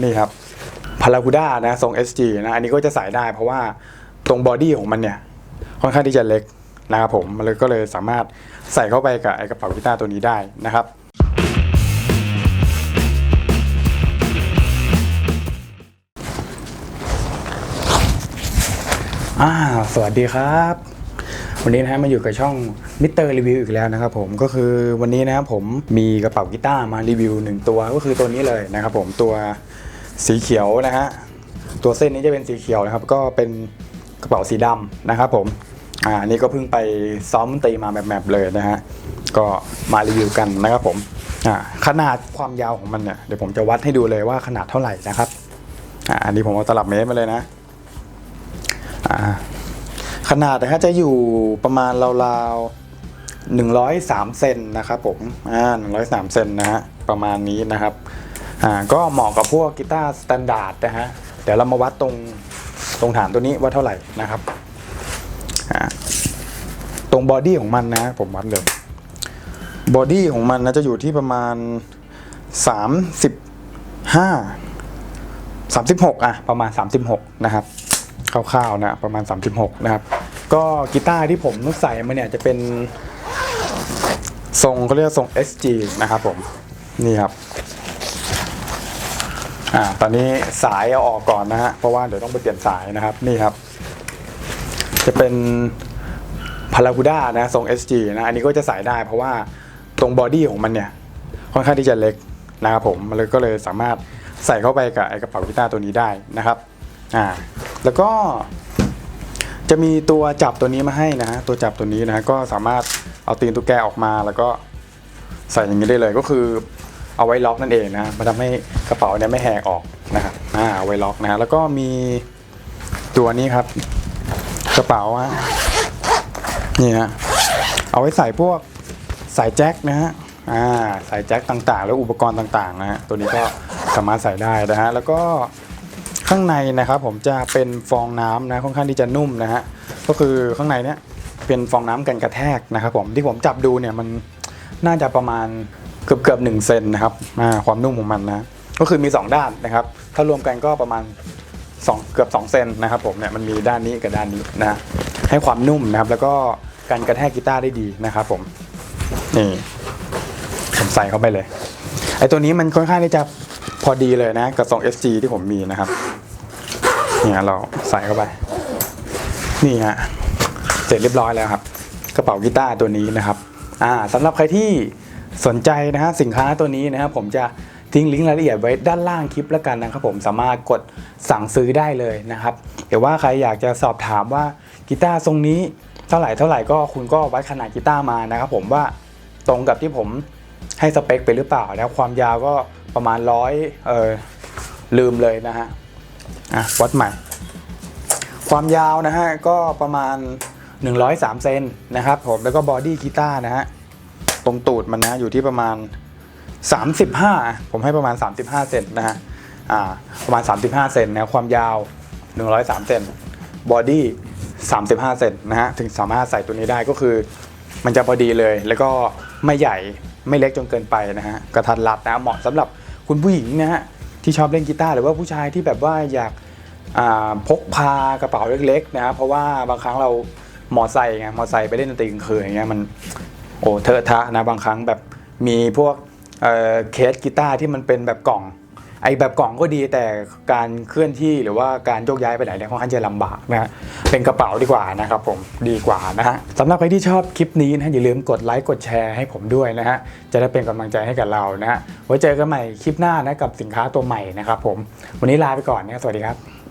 นี่ครับพารา g ูด้านะทรง SG นะอันนี้ก็จะใส่ได้เพราะว่าตรงบอดี้ของมันเนี่ย ค่อนข้างที่จะเล็กนะครับผมมันเลยก็เลยสามารถใส่เข้าไปกับไอกระเป๋ากีตาร์ตัวนี้ได้นะครับ อ่า สวัสดีครับ วันนี้นะฮะมาอยู่กับช่องมิเตอร์รีวิวอีกแล้วนะครับผมก็คือวันนี้นะครับผมมีกระเป๋ากีตาร์มารีวิวหนึ่งตัวก็คือตัวนี้เลยนะครับผมตัวสีเขียวนะฮะตัวเส้นนี้จะเป็นสีเขียวนะครับก็เป็นกระเป๋าสีดำนะครับผมอ่านี่ก็เพิ่งไปซ้อมตีมาแบบแบบๆเลยนะฮะก็มารีวิวกันนะครับผมอ่าขนาดความยาวของมันเนี่ยเดี๋ยวผมจะวัดให้ดูเลยว่าขนาดเท่าไหร่นะครับอ่าอันนี้ผมเอาตลับเมตรมาเลยนะอ่า ขนาดนะฮะจะอยู่ประมาณราวๆ103เซนนะครับผมอ่า103เซนนะฮะประมาณนี้นะครับอ่าก็เหมาะกับพวกกีตาร์สแตนดาร์ดนะฮะเดี๋ยวเรามาวัดตรงตรงฐานตัวนี้ว่าเท่าไหร่นะครับอ่าตรงบอดี้ของมันนะผมวัดเลยบอดี้ของมันนะจะอยู่ที่ประมาณ 35 36 อะ ประมาณ 36 นะครับคร่าวๆนะประมาณ 36 นะครับ ก็กีตาร์ที่ผมใส่มาเนี่ยจะเป็นทรงเขาเรียกทรง SG นะครับผม นี่ครับอ่าตอนนี้สายเอาออกก่อนนะฮะเพราะว่าเดี๋ยวต้องไปเปลี่ยนสายนะครับนี่ครับ จะเป็นพารา g ูด้านะทรง SG นะอันนี้ก็จะใส่ได้ เพราะว่าตรงบอดี้ของมันเนี่ยค่อนข้างที่จะเล็กนะครับผมมันเลยก็เลยสามารถใส่เข้าไปกับไอ้กระเป๋ากีตาร์ตัวนี้ได้นะครับอ่าแล้วก็ จะมีตัวจับตัวนี้มาให้นะฮะตัวจับตัวนี้นะฮะก็สามารถเอาตีนตุ๊กแกออกมาแล้วก็ใส่อย่างนี้ได้เลยก็คือเอาไว้ล็อกนั่นเองนะมันทำให้กระเป๋าเนี่ยไม่แหกออกนะครับอ่าเอาไว้ล็อกนะฮะแล้วก็มีตัวนี้ครับ กระเป๋าฮะนี่ฮะเอาไว้ใส่พวกสายแจ็คนะฮะอ่าสายแจ็คต่างๆ แล้วอุปกรณ์ต่างๆนะฮะตัวนี้ก็สามารถใส่ได้นะฮะแล้วก็ ข้างในนะครับผมจะเป็นฟองน้ำนะค่อนข้างที่จะนุ่มนะฮะก็คือข้างในเนี้ยเป็นฟองน้ำกันกระแทกนะครับผมที่ผมจับดูเนี่ยมันน่าจะประมาณเกือบเกือบหนึ่งเซนนะครับความนุ่มของมันนะก็คือมี 2 ด้านนะครับ ถ้ารวมกันก็ประมาณ 2 เกือบ2เซนนะครับผมเนี่ยมันมีด้านนี้กับด้านนี้นะให้ความนุ่มนะครับ แล้วก็การกระแทกกีตาร์ได้ดีนะครับผมนี่ผมใส่เข้าไปเลยไอตัวนี้มันค่อนข้างที่จะพอดีเลยนะกับทรง SG ที่ผมมีนะครับ เนี่ยเราใส่เข้าไป นี่ฮะเสร็จเรียบร้อยแล้วครับ กระเป๋ากีตาร์ตัวนี้นะครับ อ่าสำหรับใครที่สนใจนะฮะสินค้าตัวนี้นะครับผมจะทิ้งลิงก์รายละเอียดไว้ด้านล่างคลิปแล้วกันนะครับผมสามารถกดสั่งซื้อได้เลยนะครับแต่ว่าใครอยากจะสอบถามว่ากีตาร์ทรงนี้เท่าไหร่เท่าไหร่ก็คุณก็วัดขนาดกีตาร์มานะครับผมว่าตรงกับที่ผมให้สเปคไปหรือเปล่าแล้วความยาวก็ประมาณร้อยเออลืมเลยนะฮะ อะวัดใหม่ ความยาวนะฮะก็ประมาณ 103 เซนนะครับผมแล้วก็บอดี้กีตาร์นะฮะตรงตูดมันนะอยู่ที่ประมาณ 35 ผมให้ประมาณ 35 เซนนะฮะอ่าประมาณ 35 เซนนะความยาว 103 เซนบอดี้35 เซนนะฮะถึงสามารถใส่ตัวนี้ได้ก็คือ มันจะพอดีเลยแล้วก็ไม่ใหญ่ไม่เล็กจนเกินไปนะฮะกระทัดรัดนะเหมาะสำหรับคุณผู้หญิงนะฮะ ที่ชอบเล่นกีตาร์หรือว่าผู้ชายที่แบบว่าอยากพกพากระเป๋าเล็กๆนะครับเพราะว่าบางครั้งเรามอไซค์ไงมอไซค์ไปเล่นดนตรีกลางคืนอย่างเงี้ยมันโอ้เทอะทะนะบางครั้งแบบมีพวกเเคสกีตาร์ที่มันเป็นแบบกล่อง ไอ้แบบกล่องก็ดีแต่การเคลื่อนที่หรือว่าการโยกย้ายไปไหนเนี่ยค่อนข้างจะลำบากนะฮะเป็นกระเป๋าดีกว่านะครับผมดีกว่านะฮะสำหรับใครที่ชอบคลิปนี้นะอย่าลืมกดไลค์กดแชร์ให้ผมด้วยนะฮะจะได้เป็นกำลังใจให้กับเรานะฮะไว้เจอกันใหม่คลิปหน้านะกับสินค้าตัวใหม่นะครับผมวันนี้ลาไปก่อนนะสวัสดีครับ